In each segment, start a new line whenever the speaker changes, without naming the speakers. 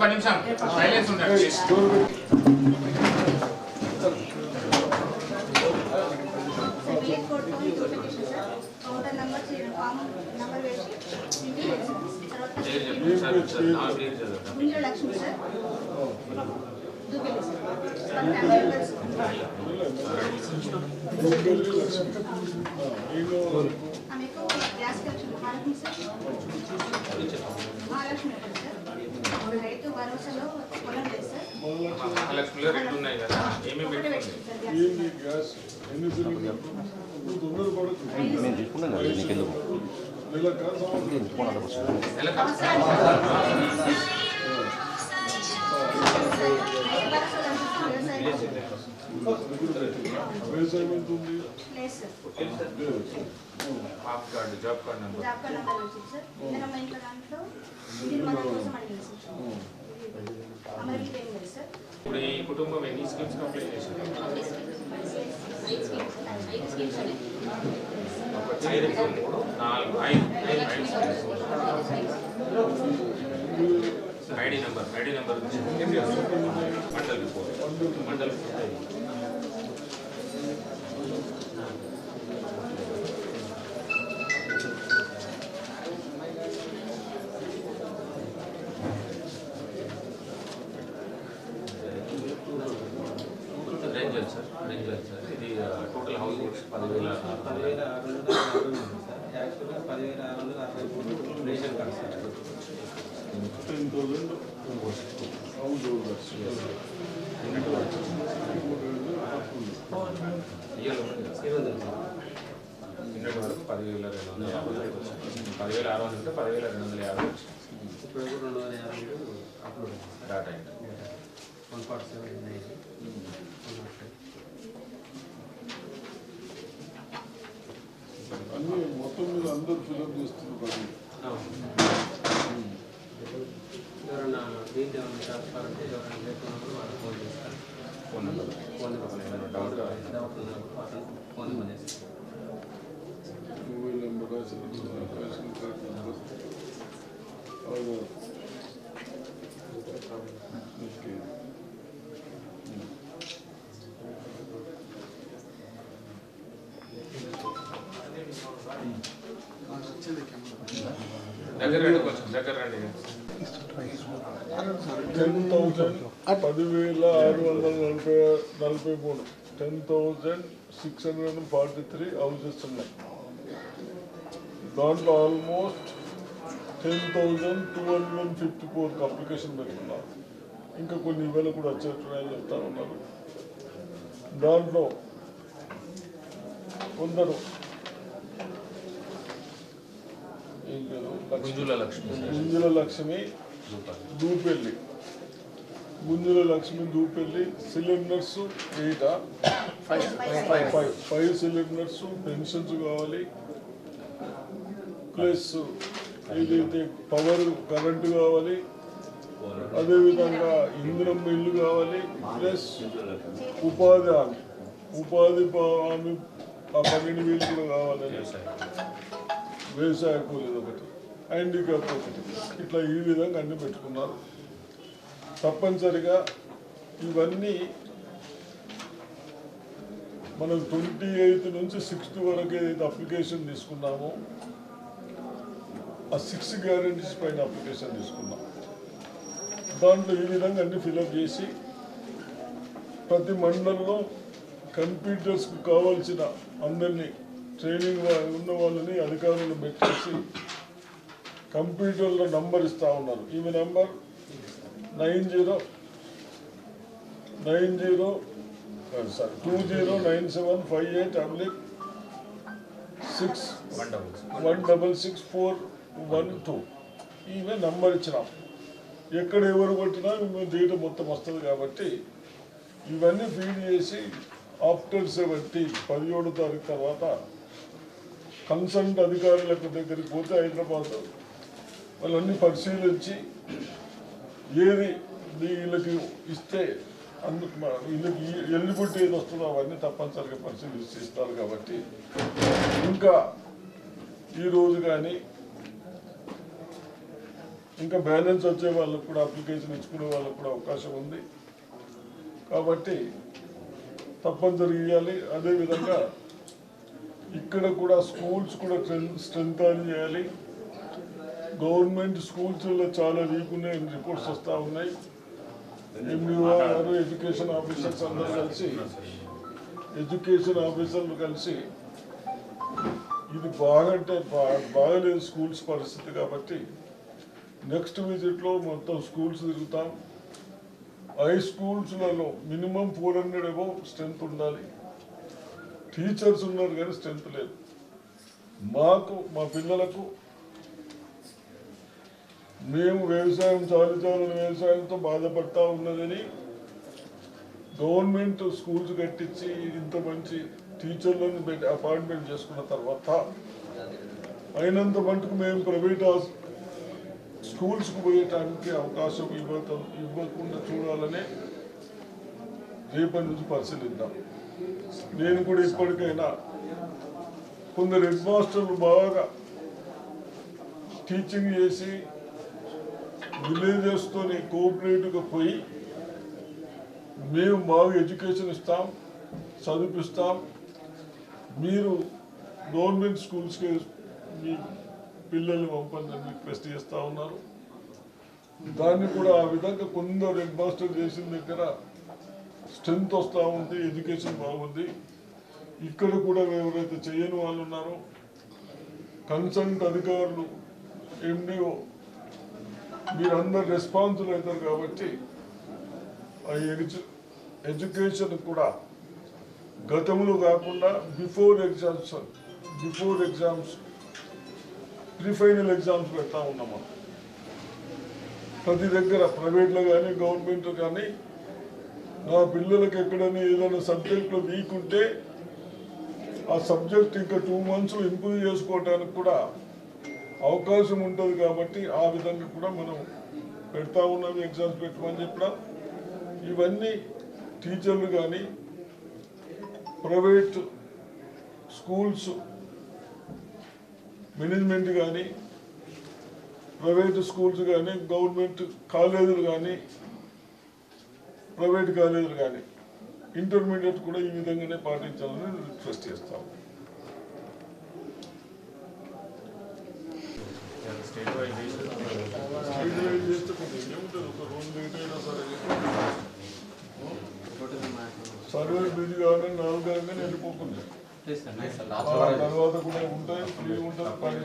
ఒక్క నిమిషం సైలెన్స్ ఉండండి ప్లీజ్.
బిఎన్ కోడ్ తో ఇంకో పెట్టేసి సార్ కౌంటర్ నెంబర్ చేయడం ఫామ్ నెంబర్ వేసి ఇంటికి వెళ్ళాం సార్ తర్వాత
పేరు చెప్పండి సార్ సార్ నా పేరు చదవండి
ముంజల లక్ష్మి సార్ దూపెల్లి సార్ వాళ్ళ ఫ్యామిలీ మెంబర్స్ ఆమెకు gas connection Bharat sir Mahalakshmi ఉంటుంది సార్ రైతు భరోసాలో పొలం లేదు సార్.
మహాలక్ష్మిలో రెండు ఉన్నాయి కదా ఏమేమి job card number
job card number వచ్చింది సార్ ఇందులో మా ఇంట్లో దాంట్లో ఇంటిని మన కోసం అడిగింది సార్ అమరవీటి ఏం లేదు సార్
ఇప్పుడు ఈ కుటుంబం ఎన్ని స్కీమ్స్ కంప్లీట్ చేసింది ఒకటి రెండు మూడు నాలుగు ఐదు ఐదు ఐదు schemes ID number ID number mandal report mandal report Renjal sir రేంజల్ సార్ ఇది టోటల్ హౌస్ హోల్డ్స్ పదివేల
పదివేల ఆరు వందల అరవై మూడు సార్ యాక్చువల్గా పదివేల ఆరు వందల అరవై మూడు
ration card
sir ten sir
నిన్నటి వరకు పదివేల రెండు వందల యాభై పదివేల ఆరు వందలు ఉంటే పదివేల రెండు వందల యాభై
ఇప్పుడు రెండు వందల యాభై అప్లోడ్
డాటా అయింది
వన్ ఫార్టీ సెవెన్ నైన్
అన్ని మొత్తం మీద అందరూ ఫిల్అప్ చేస్తున్నారు.
ఎవరన్నా దీంట్లో ఏమైనా అంటే ఎవరైనా లేకున్నప్పుడు ఫోన్ చేస్తారు.
Phone number.
ఫోన్
ఏమైనా డౌట్
డౌట్ ఉన్నప్పుడు అతను ఫోన్ నెంబర్ చేస్తారు
mobile number ration ration card number అవును ఓకే
దగ్గర రండి కొంచెం దగ్గర రండి
టెన్ థౌజండ్ పదివేల ఆరు వందల నలభై నలభై మూడు. Ten thousand six hundred and forty three houses ఉన్నాయి. దాంట్లో almost ten thousand two hundred and fifty four application పెట్టుకున్నారు. ఇంకా కొన్ని వేల కూడా వచ్చేట్టున్నాయని చెప్తా ఉన్నారు. దాంట్లో కొందరు Lakshmi. Gunjula
Lakshmi
Dupelli. Munjula Lakshmi Dupelli cylinders eighty
five.
Five five cylinders pensions కావాలి. ప్లస్ ఏదైతే పవర్ కరెంటు కావాలి అదేవిధంగా ఇంధనం ఇల్లు కావాలి ప్లస్ ఉపాధి హామీ. ఉపాధి హామీ ఆ పన్నెండు వేలు కూడా కావాలని
వ్యవసాయ
కూలీలు ఒకటి హ్యాండిక్యాప్ ఒకటి. ఇట్లా ఈ విధంగా అన్ని పెట్టుకున్నారు. తప్పనిసరిగా ఇవన్నీ మనం ట్వంటీ ఎయిత్ నుంచి సిక్స్త్ వరకు ఏదైతే అప్లికేషన్ తీసుకున్నామో ఆ సిక్స్ గ్యారంటీస్ పైన అప్లికేషన్ తీసుకున్నాం. దాంట్లో ఈ విధంగా అన్ని ఫిలప్ చేసి ప్రతి మండలంలో కంప్యూటర్స్కు కావాల్సిన అందరినీ ట్రైనింగ్ ఉన్న వాళ్ళని అధికారులను పెట్టేసి కంప్యూటర్లో నంబర్ ఇస్తూ ఉన్నారు. ఈమె number nine zero nine zero sorry two zero nine seven five eight oblique
six one
one double six four one two. ఈమె నంబర్ ఇచ్చినాం. ఎక్కడ ఎవరు కొట్టినా మేము డేటా మొత్తం వస్తుంది కాబట్టి ఇవన్నీ ఫీడ్ చేసి ఆఫ్టర్ సెవెంటీ పదిహేడు తారీఖు తర్వాత కన్సర్న్ అధికారులకు దగ్గరికి పోతే హైదరాబాద్ వాళ్ళన్నీ పరిశీలించి ఏది వీళ్ళకి ఇస్తే అందుకు మ- వీళ్ళకి ఎల్లిబుట్టి ఏది వస్తుందో అవన్నీ తప్పనిసరిగా పరిశీలించి ఇస్తారు కాబట్టి ఇంకా ఈరోజు కానీ ఇంకా బ్యాలెన్స్ వచ్చే వాళ్ళకు కూడా అప్లికేషన్ ఇచ్చుకునే వాళ్ళకు కూడా అవకాశం ఉంది. కాబట్టి తప్పనిసరి ఇవ్వాలి. అదేవిధంగా ఇక్కడ కూడా స్కూల్స్ కూడా స్ట్రెంత్ చేయాలి. గవర్నమెంట్ స్కూల్స్లో చాలా వీక్ ఉన్నాయి రిపోర్ట్స్ వస్తూ ఉన్నాయి. ఎండిఓ గారు ఎడ్యుకేషన్ ఆఫీసర్స్ అందరూ కలిసి ఎడ్యుకేషన్ ఆఫీసర్లు కలిసి ఇది బాగంటే బా- బాగలేదు స్కూల్స్ పరిస్థితి కాబట్టి నెక్స్ట్ విజిట్లో మొత్తం స్కూల్స్ తిరుగుతాం. High స్కూల్స్లలో minimum four hundred above strength ఉండాలి. టీచర్స్ ఉన్నారు కానీ స్ట్రెంత్ లేదు. మాకు మా పిల్లలకు మేము వ్యవసాయం చాలు వ్యవసాయంతో బాధపడతా ఉన్నదని గవర్నమెంట్ స్కూల్స్ కట్టించి ఇంత మంచి టీచర్లను పెట్టి అపాయింట్మెంట్ చేసుకున్న తర్వాత అయినంత మటుకు మేము ప్రైవేట్ స్కూల్స్కు పోయటానికి అవకాశం ఇవ్వ ఇవ్వకుండా చూడాలనే రేపటి నుంచి పరిశీలిద్దాం. నేను కూడా ఇప్పటికైనా కొందరు హెడ్ మాస్టర్లు బాగా టీచింగ్ చేసి విలేజెస్తోని కోఆపరేటివ్గా పోయి మేము బాగా ఎడ్యుకేషన్ ఇస్తాం చదివిస్తాం మీరు గవర్నమెంట్ స్కూల్స్కి మీ పిల్లల్ని పంపండి రిక్వెస్ట్ చేస్తూ ఉన్నారు. దాన్ని కూడా ఆ విధంగా కొందరు హెడ్ మాస్టర్ చేసిన దగ్గర స్ట్రెంత్ వస్తూ ఉంది ఎడ్యుకేషన్ బాగుంది. ఇక్కడ కూడా ఎవరైతే చేయని వాళ్ళు ఉన్నారో కన్సల్ట్ అధికారులు ఎండిఓ మీరందరు రెస్పాన్సిబుల్ అవుతారు కాబట్టి ఆ ఎడ్యుకేషన్ కూడా గతంలో కాకుండా before exams before exams pre final exams పెడతా ఉన్నాం ప్రతి దగ్గర ప్రైవేట్లో కానీ గవర్నమెంట్లో కానీ నా పిల్లలకి ఎక్కడైనా ఏదైనా సబ్జెక్ట్లో వీక్ ఉంటే ఆ సబ్జెక్ట్ ఇంకా టూ మంత్స్ ఇంప్రూవ్ చేసుకోవడానికి కూడా అవకాశం ఉంటుంది కాబట్టి ఆ విధంగా కూడా మనం పెడతా ఉన్నాం ఎగ్జామ్స్ పెట్టమని చెప్పడం ఇవన్నీ టీచర్లు కానీ ప్రైవేట్ స్కూల్స్ మేనేజ్మెంట్ కానీ ప్రైవేట్ స్కూల్స్ కానీ గవర్నమెంట్ కాలేజీలు కానీ ప్రైవేట్ కాలేజీలు కానీ ఇంటర్మీడియట్ కూడా ఈ విధంగానే పాటించాలని రిక్వెస్ట్ చేస్తాం
స్టేట్ వైజ్
చేస్తే కొంచెం ఏముంటుంది ఒక రోజు లేట్ అయినా సరే సర్వే బిజీ కావాలని నాలుగు కాగానే వెళ్ళిపోకుండా ఆ తర్వాత కూడా ఉంటాయి ఫ్రీ ఉంటుంది పని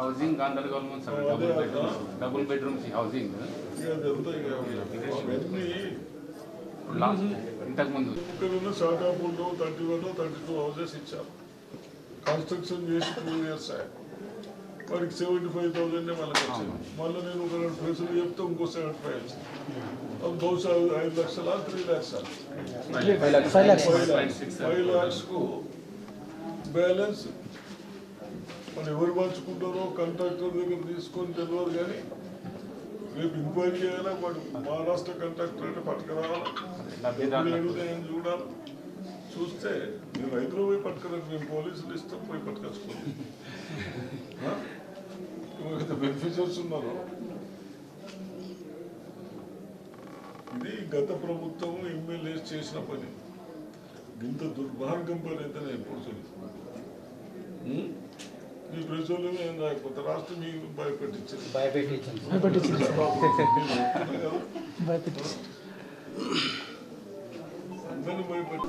హౌసింగ్ గాంధర్ గవర్నమెంట్ సార్ డబుల్
అదే.
బెడ్రూమ్ డబుల్ బెడ్రూమ్స్ హౌసింగ్
ఇక అది అంతా ఇక అవన్నీ
ఇంతకు ముందు
ఇక్కడ షాకాపూర్లో thirty one thirty two houses ఇచ్చారు. కన్స్ట్రక్షన్ చేసి టూ ఇయర్స్ వాడికి సెవెంటీ ఫైవ్ థౌసండ్ వాళ్ళకి వచ్చింది మళ్ళీ నేను ఒక రెండు ప్లేసులు చెప్తే ఇంకో సెవెంటీ ఫైవ్ వచ్చింది బహుశా ఐదు లక్షల three
lakhs five
lakhs five ల్యాక్స్కు balance మరి ఎవరు పంచుకుంటారో కాంట్రాక్టర్ దగ్గర తీసుకొని తెలియదు కానీ రేపు ఎంక్వైరీ చేయాలా? వాడు మహారాష్ట్ర కాంట్రాక్టర్ అంటే పట్టుకురావాలి? చూడాలి? చూస్తే మీరు రైతులు పోయి పట్టుకురండి మేము పోలీసులు ఇస్తాం పోయి పట్టుకొచ్చుకోండి ఎవరైతే బెనిఫిషియర్స్ ఉన్నారో? ఇది గత ప్రభుత్వం ఎమ్మెల్యేస్ చేసిన పని. ఇంత దుర్మార్గం పని అయితే నేను ఎప్పుడు చూడలేదు మీ ప్రజలు ఏం రాకపోతే రాష్ట్రం మీకు భయపెట్టించింది అందరిని భయపెట్టి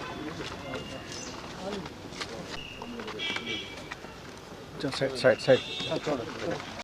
సైడ్ సైడ్ సైడ్